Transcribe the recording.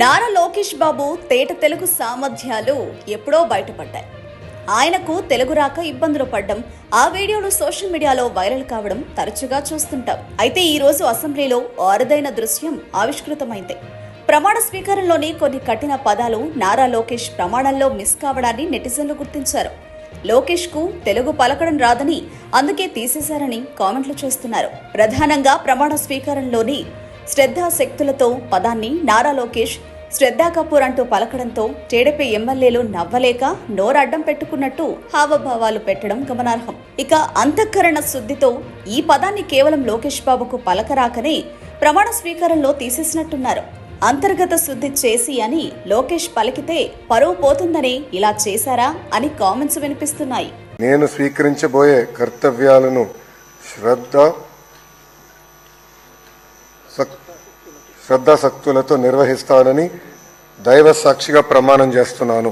నారా లోకేష్ బాబు తేట తెలుగు సామర్థ్యాలు ఎప్పుడో బయటపడ్డాయి. ఆయనకు తెలుగు రాక ఇబ్బందులు పడ్డం ఆ వీడియోలు సోషల్ మీడియాలో వైరల్ కావడం తరచుగా చూస్తుంటాం. అయితే ఈ రోజు అసెంబ్లీలో అరుదైన దృశ్యం ఆవిష్కృతమైంది. ప్రమాణ స్వీకారంలోని కొన్ని కఠిన పదాలు నారా లోకేష్ ప్రమాణంలో మిస్ కావడాన్ని నెటిజన్లు గుర్తించారు. లోకేష్కు తెలుగు పలకడం రాదని అందుకే తీసేశారని కామెంట్లు చేస్తున్నారు. ప్రధానంగా ప్రమాణ స్వీకారంలోని శ్రద్ధాశక్తులతో పదాన్ని నారా లోకేష్ శ్రద్ధా కపూర్ అంటూ పలకడంతో టీడీపీ ఎమ్మెల్యేలు నవ్వలేక నోరడ్డం పెట్టుకున్నట్టు హావభావాలు పెట్టడం గమనార్హం. ఇక అంతఃకరణ శుద్ధితో ఈ పదాన్ని కేవలం లోకేష్ బాబుకు పలకరాకనే ప్రమాణ స్వీకారంలో తీసేసినట్టున్నారు. అంతర్గత శుద్ధి చేసి అని లోకేష్ పలికితే పరువు పోతుందని ఇలా చేశారా అని కామెంట్స్ వినిపిస్తున్నాయి. నేను స్వీకరించబోయే కర్తవ్యాలను శ్రద్ధ శ్రద్ధాశక్తులతో నిర్వహిస్తానని దైవ సాక్షిగా ప్రమాణం చేస్తున్నాను.